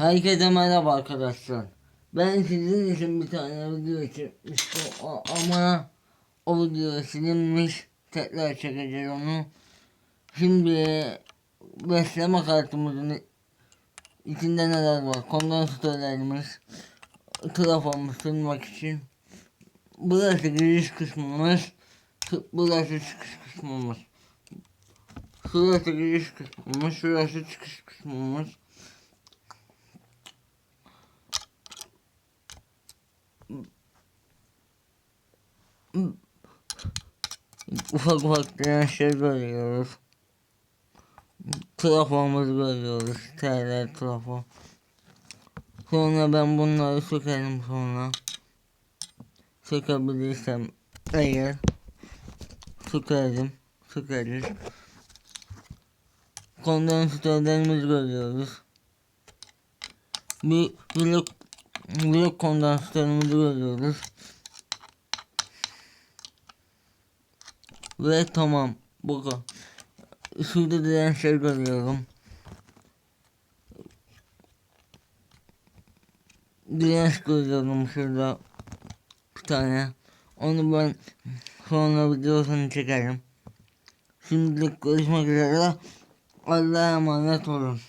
Herkese merhaba arkadaşlar. Ben sizin için bir tane video çekmiştim ama o video silinmiş. Tekrar çekeceğiz onu. Şimdi besleme kartımızın içinde neler var? Kondansatörlerimiz, trafomuzu sürmek için. Burası giriş kısmımız. Burası çıkış kısmımız. Şurası giriş kısmımız, şurası çıkış kısmımız. Ufak ufak dirençler görüyoruz. Trafomuzu görüyoruz. TL trafo. Sonra ben bunları sökerim sonra. Sökebilirsem eğer sökerim. Sökeriz. Kondansatörlerimizi görüyoruz. Bir blok, blok kondansatörümüzü görüyoruz. Ve tamam. Kadar. Şurada dirençler görüyorum. Direnç görüyorum şurada. Bir tane. Onu ben sonra videosunu çekerim. Şimdilik görüşmek üzere. Allah'a emanet olun.